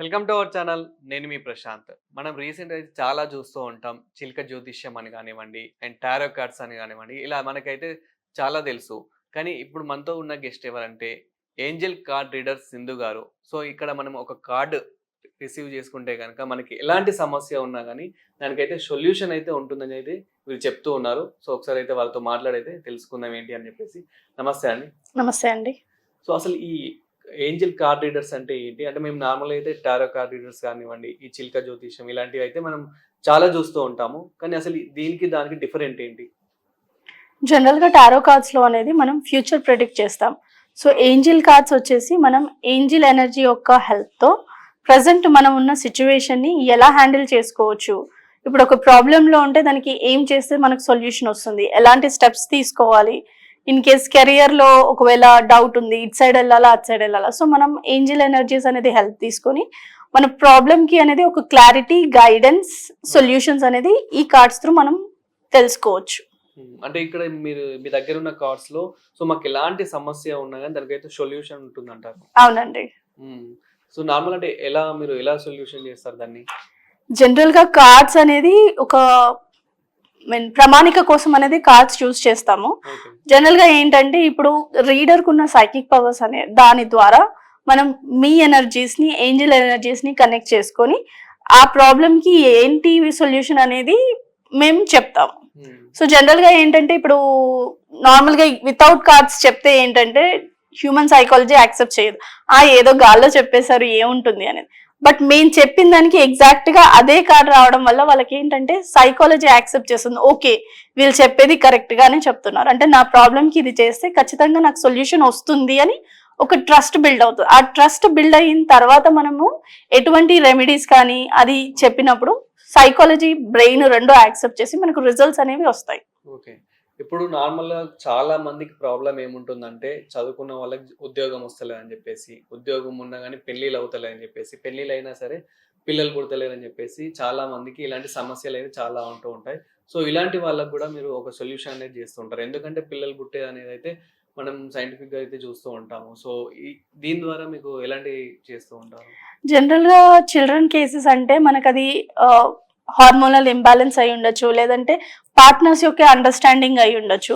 Welcome to our channel. నేను మీ ప్రశాంత్. మనం recent అయితే చాలా చూస్తూ ఉంటాం. చిలక జ్యోతిష్యం అని కానివ్వండి అండ్ టారో కార్డ్స్ అని కానివ్వండి ఇలా మనకైతే చాలా తెలుసు. కానీ ఇప్పుడు మనతో ఉన్న గెస్ట్ ఎవరంటే ఏంజల్ కార్డ్ రీడర్ సింధు గారు. సో ఇక్కడ మనం ఒక కార్డు రిసీవ్ చేసుకుంటే కనుక మనకి ఎలాంటి సమస్య ఉన్నా కానీ దానికైతే సొల్యూషన్ అయితే ఉంటుందని అయితే వీళ్ళు చెప్తూ ఉన్నారు. సో ఒకసారి అయితే వాళ్ళతో మాట్లాడైతే తెలుసుకుందాం ఏంటి అని చెప్పేసి. నమస్తే అండి. నమస్తే అండి. సో అసలు ఈ ఏంజిల్ కార్డ్ రీడర్స్ అంటే ఏంటి? అంటే మేము నార్మల్ అయితే టారో కార్డ్ రీడర్స్ కానివ్వండి ఈ చిల్క జ్యోతిషం ఇలాంటివి అయితే మనం చాలా చూస్తూ ఉంటాము. కానీ అసలు దీనికి దానికి డిఫరెంట్ ఏంటి? జనరల్గా టారో కార్డ్స్లో అనేది మనం ఫ్యూచర్ ప్రిడిక్ట్ చేస్తాం. సో ఏంజిల్ కార్డ్స్ వచ్చేసి మనం ఏంజిల్ ఎనర్జీ యొక్క హెల్త్తో ప్రజెంట్ మనం ఉన్న సిచ్యువేషన్ని ఎలా హ్యాండిల్ చేసుకోవచ్చు? ఇప్పుడు ఒక ప్రాబ్లమ్లో ఉంటే దానికి ఏం చేస్తే మనకు సొల్యూషన్ వస్తుంది? ఎలాంటి స్టెప్స్ తీసుకోవాలి? ఇన్ కేస్ కెరియర్లో ఒకవేళ డౌట్ ఉంది ఇట్ సైడ్ వెళ్ళాలా అట్ సైడ్ వెళ్ళాలా. సో మనం ఏంజిల్ ఎనర్జీస్ అనేది హెల్ప్ తీసుకొని మన ప్రాబ్లమ్కి అనేది ఒక క్లారిటీ గైడెన్స్ సొల్యూషన్స్ అనేది ఈ కార్డ్స్ త్రూ మనం తెలుసుకోవచ్చు. అంటే ఇక్కడ మీరు మీ దగ్గర ఉన్న కార్డ్స్లో సో మాకు ఎలాంటి సమస్య ఉన్నా కానీ దానికైతే సొల్యూషన్ ఉంటుంది అంటారు అవునండి. సో నార్మల్ అంటే ఎలా మీరు ఎలా సొల్యూషన్ చేస్తారు దాన్ని? జనరల్గా కార్డ్స్ అనేది ఒక మీన్ ప్రమాణిక కోసం అనేది కార్డ్స్ చూస్ చేస్తాము. జనరల్గా ఏంటంటే ఇప్పుడు రీడర్ కున్న సైకిక్ పవర్స్ అనే దాని ద్వారా మనం మీ ఎనర్జీస్ని ఏంజల్ ఎనర్జీస్ని కనెక్ట్ చేసుకొని ఆ ప్రాబ్లమ్కి ఏంటి సొల్యూషన్ అనేది మేము చెప్తాం సో జనరల్గా ఏంటంటే ఇప్పుడు నార్మల్గా వితౌట్ కార్డ్స్ చెప్తే ఏంటంటే హ్యూమన్ సైకాలజీ యాక్సెప్ట్ చేయదు. ఆ ఏదో గాల్లో చెప్పేశారు ఏముంటుంది అనేది. బట్ మేము చెప్పిన దానికి ఎగ్జాక్ట్గా అదే కార్డ్ రావడం వల్ల వాళ్ళకి ఏంటంటే సైకాలజీ యాక్సెప్ట్ చేస్తుంది. ఓకే వీళ్ళు చెప్పేది కరెక్ట్ గానే చెప్తున్నారు. అంటే నా ప్రాబ్లంకి ఇది చేస్తే ఖచ్చితంగా నాకు సొల్యూషన్ వస్తుంది అని ఒక ట్రస్ట్ బిల్డ్ అవుతుంది. ఆ ట్రస్ట్ బిల్డ్ అయిన తర్వాత మనము ఎటువంటి రెమెడీస్ కానీ అది చెప్పినప్పుడు సైకాలజీ బ్రెయిన్ రెండు యాక్సెప్ట్ చేసి మనకు రిజల్ట్స్ అనేవి వస్తాయి. ఓకే ఇప్పుడు నార్మల్గా చాలా మందికి ప్రాబ్లం ఏముంటుందంటే చదువుకున్న వాళ్ళకి ఉద్యోగం వస్తలే అని చెప్పేసి ఉద్యోగం ఉన్నా కానీ పెళ్ళిళ్ళు అవుతలే అని చెప్పేసి పెళ్ళిళ్ళు అయినా సరే పిల్లలు పుడతలేరు చెప్పేసి చాలా మందికి ఇలాంటి సమస్యలు అయితే చాలా ఉంటూ ఉంటాయి. సో ఇలాంటి వాళ్ళకి కూడా మీరు ఒక సొల్యూషన్ అనేది చేస్తూ ఉంటారు. ఎందుకంటే పిల్లలు పుట్టే అనేది అయితే మనం సైంటిఫిక్గా అయితే చూస్తూ ఉంటాము. సో ఈ దీని ద్వారా మీకు ఎలాంటి చేస్తూ ఉంటారు? జనరల్గా చిల్డ్రన్ కేసెస్ అంటే మనకు అది హార్మోనల్ ఇంబ్యాలెన్స్ అయి ఉండొచ్చు లేదంటే పార్ట్నర్స్ యొక్క అండర్స్టాండింగ్ అయి ఉండొచ్చు.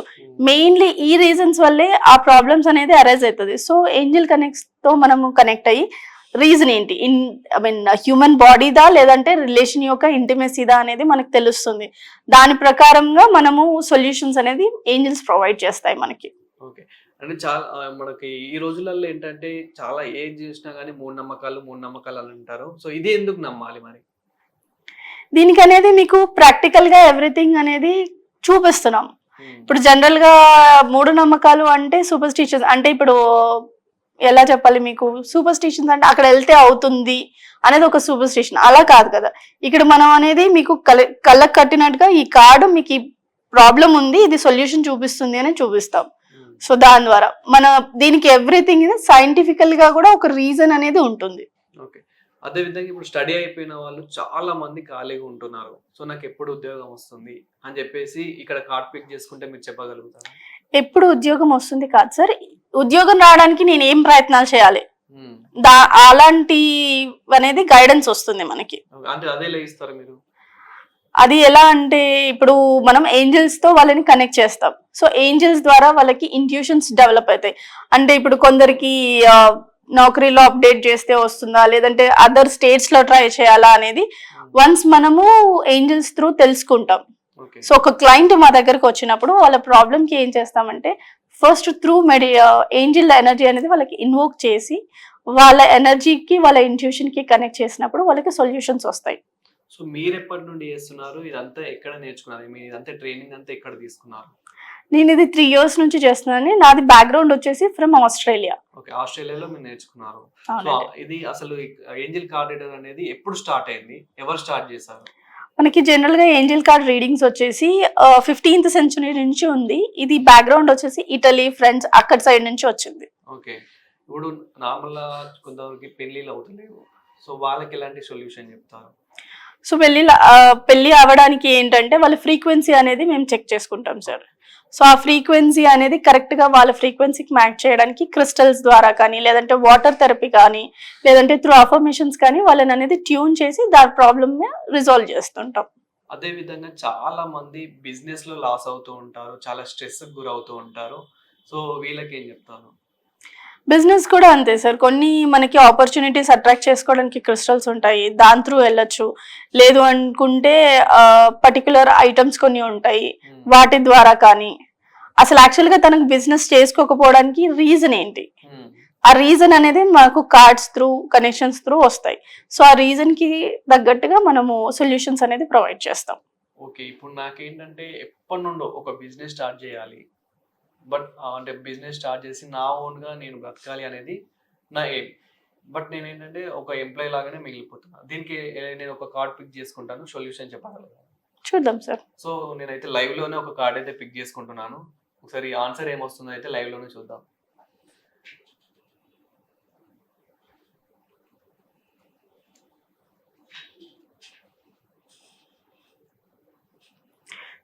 మెయిన్లీ ఈ రీజన్స్ వల్లే ఆ ప్రాబ్లమ్స్ అనేది అరైజ్ అవుతుంది. సో ఏంజిల్ కనెక్ట్స్తో మనము కనెక్ట్ అయ్యి రీజన్ ఏంటి? ఇన్ ఐ మీన్ హ్యూమన్ బాడీదా లేదంటే రిలేషన్ యొక్క ఇంటిమెసీదా అనేది మనకు తెలుస్తుంది. దాని ప్రకారంగా మనము సొల్యూషన్స్ అనేది ఏంజిల్స్ ప్రొవైడ్ చేస్తాయి మనకి. ఓకే అంటే చాలా మనకి ఈ రోజులలో ఏంటంటే చాలా ఏం చేసినా కానీ మూడు నమ్మకాలు మూడు నమ్మకాలు అని అంటారు. సో ఇది ఎందుకు నమ్మాలి మరి? దీనికి అనేది మీకు ప్రాక్టికల్గా ఎవ్రీథింగ్ అనేది చూపిస్తున్నాం. ఇప్పుడు జనరల్గా మూఢ నమ్మకాలు అంటే సూపర్ స్టిషన్స్ అంటే ఇప్పుడు ఎలా చెప్పాలి మీకు? సూపర్ స్టిషన్స్ అంటే అక్కడ వెళ్తే అవుతుంది అనేది ఒక సూపర్ స్టిషన్ అలా కాదు కదా. ఇక్కడ మనం అనేది మీకు కల కళ్ళకు కట్టినట్టుగా ఈ కార్డు మీకు ఈ ప్రాబ్లం ఉంది ఇది సొల్యూషన్ చూపిస్తుంది అని చూపిస్తాం. ఉమ్. సో దాని ద్వారా మన దీనికి ఎవ్రీథింగ్ సైంటిఫికల్గా కూడా ఒక రీజన్ అనేది ఉంటుంది. ఓకే. అదే విధంగా ఇప్పుడు స్టడీ అయిపోయిన వాళ్ళు చాలా మంది ఖాళీగా ఉంటున్నారు. సో నాకు ఎప్పుడు ఉద్యోగం వస్తుంది అని చెప్పేసి ఇక్కడ కార్డ్ పిక్ చేసుకుంటే మీరు చెప్పగలుగుతారా? ఎప్పుడు ఉద్యోగం వస్తుంది కాదు సార్. ఉద్యోగం రావడానికి నేను ఏం ప్రయత్నాలు చేయాలి. దా అలాంటి అనేది గైడెన్స్ వస్తుంది మనకి. అంటే అదే ఇస్తారు మీరు? అది ఎలా అంటే ఇప్పుడు మనం ఏంజల్స్తో వాళ్ళని కనెక్ట్ చేస్తాం. సో ఏంజల్స్ ద్వారా వాళ్ళకి ఇంట్యూషన్స్ డెవలప్ అవుతాయి. అంటే ఇప్పుడు కొందరికి నౌకరీలో అప్డేట్ చేస్తే వస్తుందా? లేదంటే అదర్ స్టేట్స్లో ట్రై చేయాలా అనేది వన్స్ మనము ఏంజల్స్ త్రూ తెలుసుకుంటాం. సో ఒక క్లయింట్ మా దగ్గరకు వచ్చినప్పుడు వాళ్ళ ప్రాబ్లమ్కి ఏం చేస్తామంటే ఫస్ట్ త్రూ మెడి ఏంజిల్ ఎనర్జీ అనేది వాళ్ళకి ఇన్వోక్ చేసి వాళ్ళ ఎనర్జీకి వాళ్ళ ఇంట్యూషన్కి కనెక్ట్ చేసినప్పుడు వాళ్ళకి సొల్యూషన్స్ వస్తాయి. సో మీరు ఎప్పటి నుండి చేస్తున్నారు? ఇదంతా ఎక్కడ నేర్చుకున్నారు? మీరు ఇదంతా ట్రైనింగ్ అంతా ఎక్కడ తీసుకున్నారు? నేను ఇది త్రీ ఇయర్స్ నుంచి చేస్తున్నాను. నాది బ్యాక్గ్రౌండ్ వచ్చేసి ఫ్రమ్ ఆస్ట్రేలియా ఓకే ఆస్ట్రేలియాలో మీరు నేర్చుకున్నారు. సో ఇది అసలు ఏంజిల్ కార్డ్ రీడర్ అనేది ఎప్పుడు స్టార్ట్ అయింది? ఎవరు స్టార్ట్ చేశారు? మనకి జనరల్గా ఏంజిల్ కార్డ్ రీడింగ్స్ వచ్చేసి ఫిఫ్టీన్త్ సెంచురీ నుంచి ఉంది. ఇది బ్యాక్గ్రౌండ్ వచ్చేసి ఇటలీ ఫ్రెండ్స్ అక్కడ సైడ్ నుంచి వచ్చింది. ఓకే ఇప్పుడు నార్మల్ కొంతవరకు పెళ్ళిళ్ళు అవుతలేవు. సో వాళ్ళకి ఎలాంటి సొల్యూషన్ చెప్తారు? సో పెళ్ళి పెళ్ళి అవ్వడానికి ఏంటంటే వాళ్ళ ఫ్రీక్వెన్సీ అనేది మేము చెక్ చేసుకుంటాం సార్ సో ఆ ఫ్రీక్వెన్సీ అనేది కరెక్ట్గా వాళ్ళ ఫ్రీక్వెన్సీకి మ్యాచ్ చేయడానికి క్రిస్టల్స్ ద్వారా కానీ లేదంటే వాటర్ థెరపీ కానీ లేదంటే త్రూ అఫర్మేషన్స్ కానీ వాళ్ళని అనేది ట్యూన్ చేసి దాని ప్రాబ్లమ్ రిజాల్వ్ చేస్తుంటాం. అదే విధంగా చాలా మంది బిజినెస్లో లాస్ అవుతూ ఉంటారు చాలా స్ట్రెస్ గురవుతూ ఉంటారు. సో వీళ్ళకి ఏం చెప్తాను బిజినెస్ కూడా అంతే సార్. కొన్ని మనకి ఆపర్చునిటీస్ అట్రాక్ట్ చేసుకోవడానికి క్రిస్టల్స్ ఉంటాయి. దాని త్రూ వెళ్ళొచ్చు. లేదు అనుకుంటే పర్టికులర్ ఐటమ్స్ కొన్ని ఉంటాయి. ఉమ్, వాటి ద్వారా కానీ. అసలు యాక్చువల్గా తనకు బిజినెస్ చేసుకోకపోవడానికి రీజన్ ఏంటి? ఉమ్, ఆ రీజన్ అనేది మాకు కార్డ్స్ త్రూ కనెక్షన్స్ త్రూ వస్తాయి. సో ఆ రీజన్కి తగ్గట్టుగా మనము సొల్యూషన్స్ అనేది ప్రొవైడ్ చేస్తాం. ఓకే. ఇప్పుడు నాకేంటంటే ఎప్పటి నుండో ఒక బిజినెస్ స్టార్ట్ చేయాలి. బట్ అంటే బిజినెస్ స్టార్ట్ చేసి నా own గా నేను బ్రతకాలి అనేది నా ఎయిమ్. బట్ నేను ఏంటంటే ఒక ఎంప్లాయ్ లాగానే మిగిలిపోతున్నా. దీనికి నేను ఒక కార్డ్ పిక్ చేసుకుంటాను సొల్యూషన్ చెప్పగలరా చూద్దాం సార్. సో నేనైతే లైవ్లోనే ఒక కార్డ్ అయితే పిక్ చేసుకుంటున్నాను. ఒకసారి ఆన్సర్ ఏమొస్తుందో అయితే లైవ్లోనే చూద్దాం.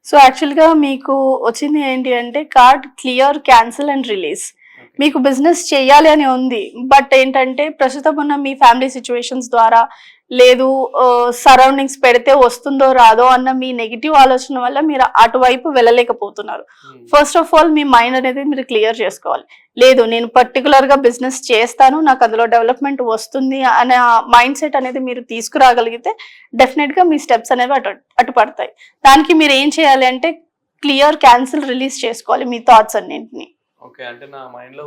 సో యాక్చువల్గా మీకు వచ్చింది ఏంటి అంటే card clear cancel and release. మీకు బిజినెస్ చేయాలి అని ఉంది బట్ ఏంటంటే ప్రస్తుతం ఉన్న మీ ఫ్యామిలీ సిచ్యువేషన్స్ ద్వారా లేదు సరౌండింగ్స్ పెడితే వస్తుందో రాదో అన్న మీ నెగిటివ్ ఆలోచన వల్ల మీరు అటువైపు వెళ్ళలేకపోతున్నారు. ఫస్ట్ ఆఫ్ ఆల్ మీ మైండ్ అనేది మీరు క్లియర్ చేసుకోవాలి. లేదు నేను పర్టికులర్గా బిజినెస్ చేస్తాను నాకు అందులో డెవలప్మెంట్ వస్తుంది అనే మైండ్ సెట్ అనేది మీరు తీసుకురాగలిగితే డెఫినెట్గా మీ స్టెప్స్ అనేవి అటు అటు పడతాయి. దానికి మీరు ఏం చేయాలి అంటే క్లియర్ క్యాన్సిల్ రిలీజ్ చేసుకోవాలి మీ థాట్స్ అన్నింటిని. ఓకే అంటే నా మైండ్లో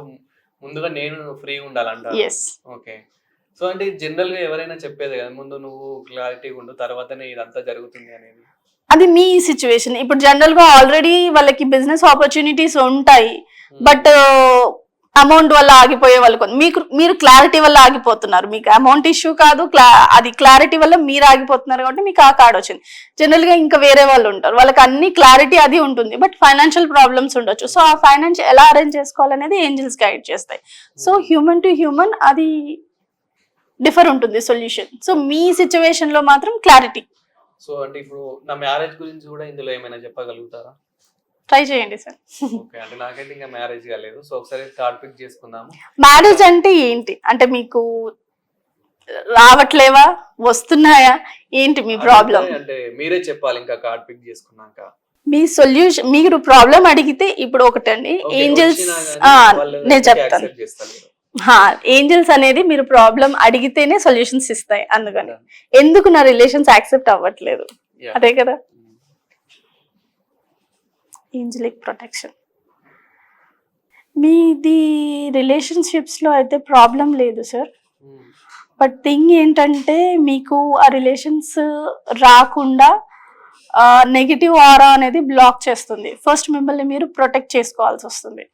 ముందుగా నేను ఉండాలంట ఎస్ ఓకే సో అంటే జనరల్గా ఎవరైనా చెప్పేది కదా ముందు నువ్వు క్లారిటీగా ఉండు తర్వాతనే ఇదంతా జరుగుతుంది అనేది. అది మీ సిచ్యువేషన్ ఇప్పుడు జనరల్గా ఆల్రెడీ వాళ్ళకి బిజినెస్ ఆపర్చునిటీస్ ఉంటాయి బట్ అమౌంట్ వల్ల ఆగిపోయే వాళ్ళు మీకు మీరు క్లారిటీ వల్ల ఆగిపోతున్నారు. మీకు అమౌంట్ ఇష్యూ కాదు క్లా అది క్లారిటీ వల్ల మీరు ఆగిపోతున్నారు కాబట్టి మీకు ఆ కార్డ్ వచ్చింది. జనరల్గా ఇంకా వేరే వాళ్ళు ఉంటారు. వాళ్ళకి అన్ని క్లారిటీ అది ఉంటుంది బట్ ఫైనాన్షియల్ ప్రాబ్లమ్స్ ఉండొచ్చు. సో ఆ ఫైనాన్స్ ఎలా అరేంజ్ చేసుకోవాలనేది ఏంజల్స్ గైడ్ చేస్తాయి. సో హ్యూమన్ టు హ్యూమన్ అది డిఫర్ ఉంటుంది సొల్యూషన్. సో మీ సిచ్యువేషన్లో మాత్రం క్లారిటీ. సో అంటే ఇప్పుడు నా మ్యారేజ్ గురించి కూడా ఇందులో ఏమైనా చెప్పగలుగుతారా? ట్రై చేయండి సార్. ఓకే అంటే నాకైతే ఇంకా మ్యారేజ్ కాలేదు. సో ఒకసారి కార్డ్ పిక్ చేసుకుందాము. మ్యారేజ్ అంటే ఏంటి? అంటే మీకు రావట్లేవా? వస్తున్నాయా? ఏంటి మీ ప్రాబ్లం? అంటే- మీరే చెప్పాలి ఇంకా కార్డ్ పిక్ చేసుకున్నాక. మీ సొల్యూషన్ మీరు ప్రాబ్లం అడిగితే ఇప్పుడు ఒకటండి. ఏంజల్స్ నేను చెప్తాను. ఏంజల్స్ అనేది మీరు ప్రాబ్లం అడిగితేనే సొల్యూషన్స్ ఇస్తాయి అందుకని. ఎందుకు నా రిలేషన్స్ యాక్సెప్ట్ అవ్వట్లేదు. అదే కదా. ఏంజలిక్ ప్రొటెక్షన్ మీది రిలేషన్షిప్స్లో అయితే ప్రాబ్లం లేదు సార్. బట్ థింగ్ ఏంటంటే మీకు ఆ రిలేషన్స్ రాకుండా నెగిటివ్ ఆరా అనేది బ్లాక్ చేస్తుంది. ఫస్ట్ మిమ్మల్ని మీరు ప్రొటెక్ట్ చేసుకోవాల్సి వస్తుంది.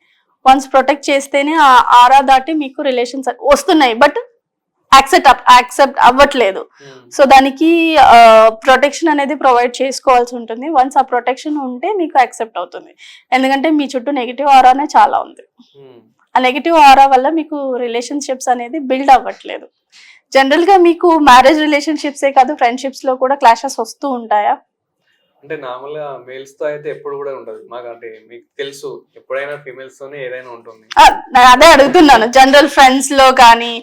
వన్స్ ప్రొటెక్ట్ చేస్తేనే ఆ ఆరా దాటి మీకు రిలేషన్స్ వస్తున్నాయి. బట్ యాక్సెప్ట్ యాక్సెప్ట్ అవ్వట్లేదు. ఉమ్. సో దానికి ప్రొటెక్షన్ అనేది ప్రొవైడ్ చేసుకోవాల్సి ఉంటుంది. వన్స్ ఆ ప్రొటెక్షన్ ఉంటే మీకు యాక్సెప్ట్ అవుతుంది. ఎందుకంటే మీ చుట్టూ నెగిటివ్ ఆరానే చాలా ఉంది. ఉమ్. ఆ నెగిటివ్ ఆరా వల్ల మీకు రిలేషన్షిప్స్ అనేది బిల్డ్ అవ్వట్లేదు. జనరల్గా మీకు మ్యారేజ్ రిలేషన్షిప్సే కాదు ఫ్రెండ్షిప్స్లో కూడా క్లాషెస్ వస్తూ ఉంటాయా? అంటే నార్మల్గా మేల్స్తో అయితే ఎప్పుడు కూడా ఉండదు. మాకు అంటే మీకు తెలుసు ఎప్పుడైనా ఫీమేల్స్ తోనే ఏదైనా ఉంటుంది. అదే అడుగుతున్నాను. జనరల్ ఫ్రెండ్స్లో కానీ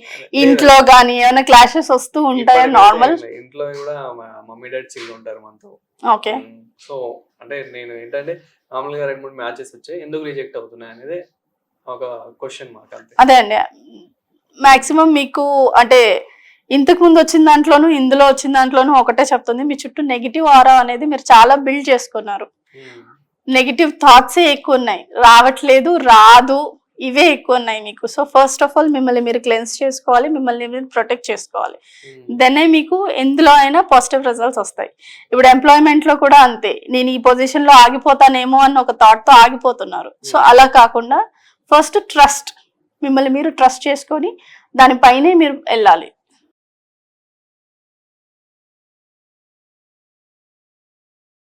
ఇంట్లో కానీ ఏమైనా క్లాషెస్ వస్తూ ఉంటాయా? నార్మల్ ఇంట్లో కూడా మా మమ్మీ డాడీ చిల్ ఉంటారు మనతో ఓకే. సో అంటే నేను ఏంటంటే మామూలుగా రెండు మూడు మ్యాచెస్ వచ్చాయి. ఎందుకు రిజెక్ట్ అవుతున్నాయి అనేది ఒక క్వశ్చన్ అంతే. అదే అండి. మాక్సిమం మీకు అంటే ఇంతకు ముందు వచ్చిన దాంట్లోనూ ఇందులో వచ్చిన దాంట్లోనూ ఒకటే చెప్తుంది. మీ చుట్టూ నెగిటివ్ ఆరా అనేది మీరు చాలా బిల్డ్ చేసుకున్నారు. నెగిటివ్ థాట్సే ఎక్కువ ఉన్నాయి. రావట్లేదు రాదు. ఇవే ఎక్కువ ఉన్నాయి మీకు. సో ఫస్ట్ ఆఫ్ ఆల్ మిమ్మల్ని మీరు క్లెన్స్ చేసుకోవాలి మిమ్మల్ని మీరు ప్రొటెక్ట్ చేసుకోవాలి. ఉమ్. దెనే మీకు ఎందులో అయినా పాజిటివ్ రిజల్ట్స్ వస్తాయి. ఇప్పుడు ఎంప్లాయ్మెంట్లో కూడా అంతే. నేను ఈ పొజిషన్లో ఆగిపోతానేమో అన్న ఒక థాట్తో ఆగిపోతున్నారు. సో అలా కాకుండా ఫస్ట్ ట్రస్ట్ మిమ్మల్ని మీరు ట్రస్ట్ చేసుకొని దానిపైనే మీరు వెళ్ళాలి.